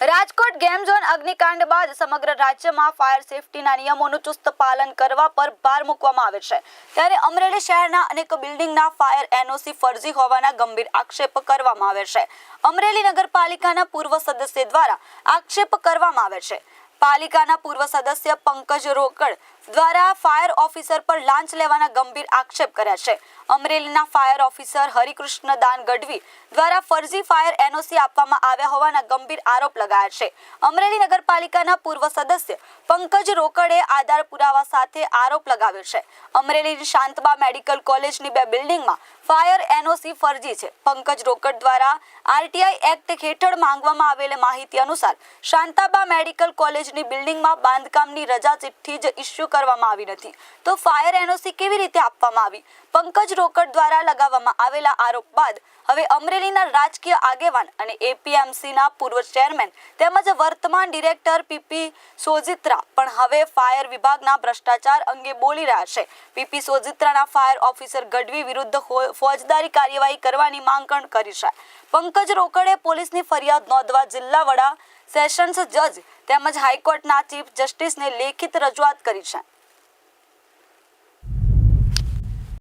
Rajkot game zone અગ્નિકાંડ બાદ સમગ્ર રાજ્યમાં ફાયર સેફટીના નિયમોનું ચુસ્ત પાલન કરવા પર ભાર મૂકવામાં આવે છે. ત્યારે અમરેલી શહેરના અનેક બિલ્ડિંગના ફાયર એનઓસી ફરજી હોવાના ગંભીર આક્ષેપ કરવામાં આવે છે. અમરેલી નગરપાલિકાના પૂર્વ સદસ્ય દ્વારા આક્ષેપ કરવામાં આવે છે. પાલિકાના પૂર્વ સદસ્ય પંકજ રોકડ દ્વારા ફાયર ઓફિસર પર લાંચ લેવાના ગંભીર આક્ષેપ કર્યા છે. અમરેલીના ફાયર ઓફિસર હરિકૃષ્ણ દાન ગઢવી દ્વારા ફરજી ફાયર એનઓસી આપવામાં આવ્યા હોવાના ગંભીર આરોપ લગાયા છે. અમરેલી નગરપાલિકાના પૂર્વ સદસ્ય પંકજ રોકડે આધાર પુરાવા સાથે આરોપ લગાવ્યો છે. અમરેલીની શાંતબા મેડિકલ કોલેજની બે બિલ્ડિંગમાં ફાયર એનઓસી ફરજી છે. પંકજ રોકડ દ્વારા આરટીઆઈ એક્ટ હેઠળ માંગવામાં આવેલી માહિતી અનુસાર શાંતાબા મેડિકલ કોલેજની બિલ્ડિંગમાં બાંધકામની રજા ચિઠ્ઠી જ ઇસ્યુ કરવામાં આવી નથી. તો ફાયર એનઓસી કેવી રીતે આપવામાં આવી? પંકજ રોકડ દ્વારા લગાવવામાં આવેલા આરોપ બાદ હવે અમરેલીના રાજકીય આગેવાન અને એપીએમસીના પૂર્વ ચેરમેન તેમજ વર્તમાન ડિરેક્ટર પીપી સોજિત્રા પણ હવે ફાયર વિભાગના ભ્રષ્ટાચાર અંગે બોલી રહ્યા છે. પીપી સોજિત્રાના ફાયર ઓફિસર ગઢવી વિરુદ્ધ ફોજદારી કાર્યવાહી કરવાની માંગ પણ કરી છે. પંકજ રોકડે પોલીસની ફરિયાદ નોંધવા જિલ્લા વડા સેશન્સ જજ તેમજ હાઈકોર્ટના ચીફ જસ્ટિસને લેખિત રજૂઆત કરી છે.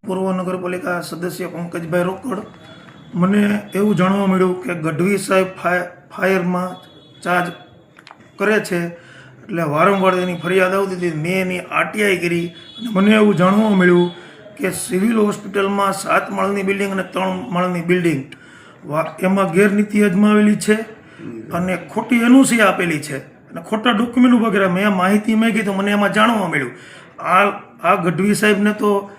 પૂર્વ નગરપાલિકા સદસ્ય પંકજભાઈ રોકડ. મને એવું જાણવા મળ્યું કે ગઢવી સાહેબ ફાયરમાં ચાર્જ કરે છે, એટલે વારંવાર એની ફરિયાદ આવતી હતી. મેં એની આરટીઆઈ કરી અને મને એવું જાણવા મળ્યું કે સિવિલ હોસ્પિટલમાં સાત માળની બિલ્ડિંગ અને ત્રણ માળની બિલ્ડિંગ. એમાં ગેરનીતિ અજમાવેલી છે. અને ખોટી એનઓસી આપેલી છે. અને ખોટા ડોક્યુમેન્ટ વગેરે મેં માહિતી મેં તો મને એમાં જાણવા મળ્યું. આ આ ગઢવી સાહેબને તો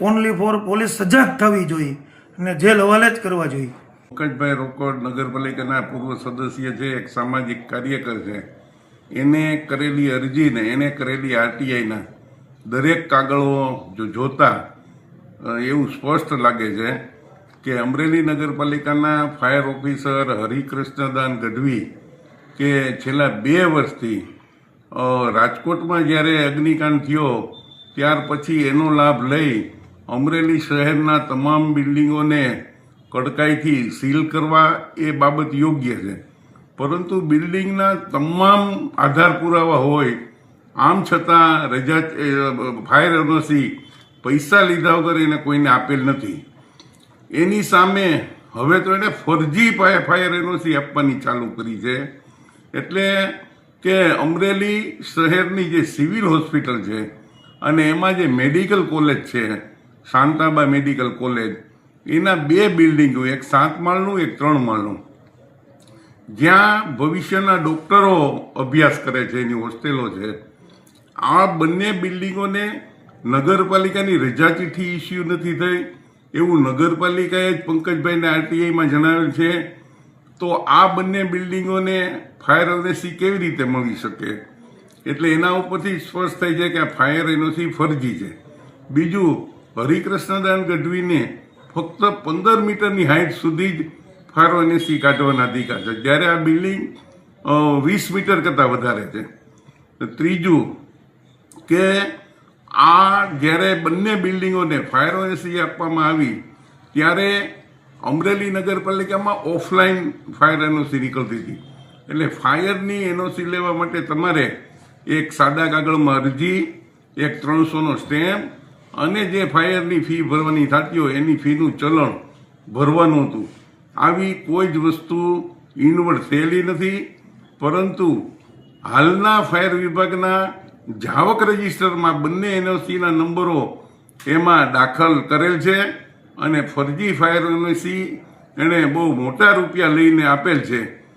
ઓનલી ફોર પોલીસ સજાગ થવી જોઈએ અને જેલ હવાલે જ કરવા જોઈએ. પંકજભાઈ રોકડ નગરપાલિકાના પૂર્વ સદસ્ય છે, એક સામાજિક કાર્યકર છે. એને કરેલી અરજીને, એને કરેલી આરટીઆઈના દરેક કાગળો જો જોતા એવું સ્પષ્ટ લાગે છે કે અમરેલી નગરપાલિકાના ફાયર ઓફિસર હરિકૃષ્ણદાન ગઢવી કે છેલ્લા બે વર્ષથી રાજકોટમાં જ્યારે અગ્નિકાંડ થયો, ત્યાર પછી એનો લાભ લઈ અમરેલી શહેરના તમામ બિલ્ડિંગોને કડકાઈથી સીલ કરવા એ બાબત યોગ્ય છે. પરંતુ બિલ્ડિંગના તમામ આધાર પુરાવા હોય, આમ છતાં રજા ફાયર એનઓસી પૈસા લીધા વગર એને કોઈને આપેલ નથી. એની સામે હવે તો એને ફરજી એફઆઈઆર એનઓસી આપવાની ચાલુ કરી છે. એટલે કે અમરેલી શહેરની જે સિવિલ હોસ્પિટલ છે અને એમાં જે મેડિકલ કોલેજ છે, શાંતાબા મેડિકલ કોલેજ, એના બે બિલ્ડિંગો, એક સાત માળનું, એક ત્રણ માળનું. જ્યાં ભવિષ્યના ડોક્ટરો અભ્યાસ કરે છે, એની હોસ્ટેલો છે. આ બંને બિલ્ડિંગોને નગરપાલિકાની રજા ચીઠ્ઠી ઇસ્યુ નથી થઈ. એવું નગરપાલિકાએ જ પંકજભાઈને આરટીઆઈમાં જણાવ્યું છે, તો આ બંને બિલ્ડિંગોને ફાયર એનઓસી કેવી રીતે મળી શકે? એટલે એના ઉપરથી સ્પષ્ટ થઈ જાય કે આ ફાયર એનઓસી ફરજી છે. બીજું, હરિકૃષ્ણદાન ગઢવીને ફક્ત પંદર મીટરની હાઇટ સુધી જ ફાયર એનઓસી કાઢવાના અધિકાર છે. જ્યારે આ બિલ્ડિંગ વીસ મીટર કરતાં વધારે છે. ત્રીજું કે આ જ્યારે બંને બિલ્ડિંગોને ફાયર એનઓસી આપવામાં આવી, ત્યારે અમરેલી નગરપાલિકામાં ઓફલાઈન ફાયર એનઓસી નીકળતી હતી. એટલે ફાયરની એનઓસી લેવા માટે તમારે એક સાદા કાગળમાં અરજી, એક ત્રણસોનો સ્ટેમ્પ અને જે ફાયરની ફી ભરવાની થતી હોય એની ફીનું ચલણ ભરવાનું હતું. આવી કોઈ જ વસ્તુ ઇન્વર્ટ થયેલી નથી, પરંતુ હાલના ફાયર વિભાગના જાવક રજિસ્ટરમાં બંને એનઓસીના નંબરો એમાં દાખલ કરેલ છે અને ફરજી ફાયર એનઓસી એણે બહુ મોટા રૂપિયા લઈને આપેલ છે.